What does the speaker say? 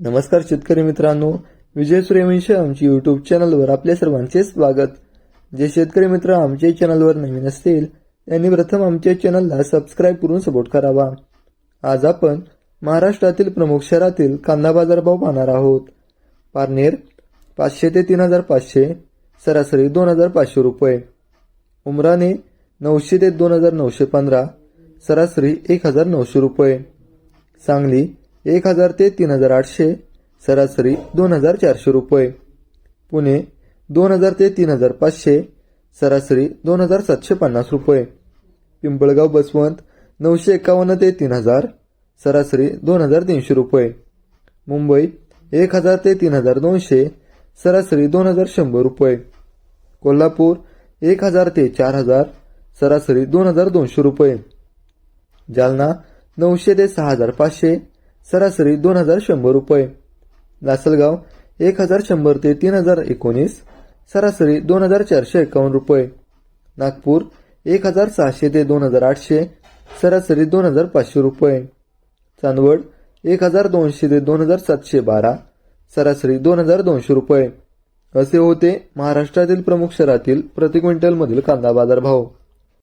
नमस्कार शेतकरी मित्रांनो विजय सूर्यवंशी आमची यूट्यूब चॅनलवर आपल्या सर्वांचे स्वागत. जे शेतकरी मित्र आमच्या चॅनलवर नवीन असतील त्यांनी प्रथम आमच्या चॅनलला सबस्क्राईब करून सपोर्ट करावा. आज आपण महाराष्ट्रातील प्रमुख शहरातील कांदा बाजारभाव पाहणार आहोत. पारनेर पाचशे ते तीन हजार पाचशे सरासरी दोन हजार पाचशे रुपये. उमराने नऊशे ते दोन हजार नऊशे पंधरा सरासरी एक हजार नऊशे रुपये. सांगली एक हजार ते तीन हजार आठशे सरासरी दोन हजार चारशे रुपये. पुणे दोन हजार ते तीन हजार पाचशे सरासरी दोन हजार सातशे पन्नास रुपये. पिंपळगाव बसवंत नऊशे एकावन्न ते तीन हजार सरासरी दोन हजार तीनशे रुपये. मुंबई एक हजार ते तीन हजार दोनशे सरासरी दोन हजार शंभर रुपये. कोल्हापूर एक हजार ते चार हजार सरासरी दोन हजार दोनशे रुपये. जालना नऊशे ते सहा हजार पाचशे सरासरी दोन हजार शंभर रुपये. लासलगाव एक हजार शंभर ते तीन हजार एकोणीस सरासरी दोन हजार चारशे एकावन्न रुपये. नागपूर एक हजार सहाशे ते दोन हजार आठशे सरासरी दोन हजार पाचशे रुपये. चांदवड एक हजार दोनशे ते दोन हजार सातशे बारा सरासरी दोन हजार दोनशे रुपये. असे होते महाराष्ट्रातील प्रमुख शहरातील प्रति क्विंटलमधील कांदा बाजार भाव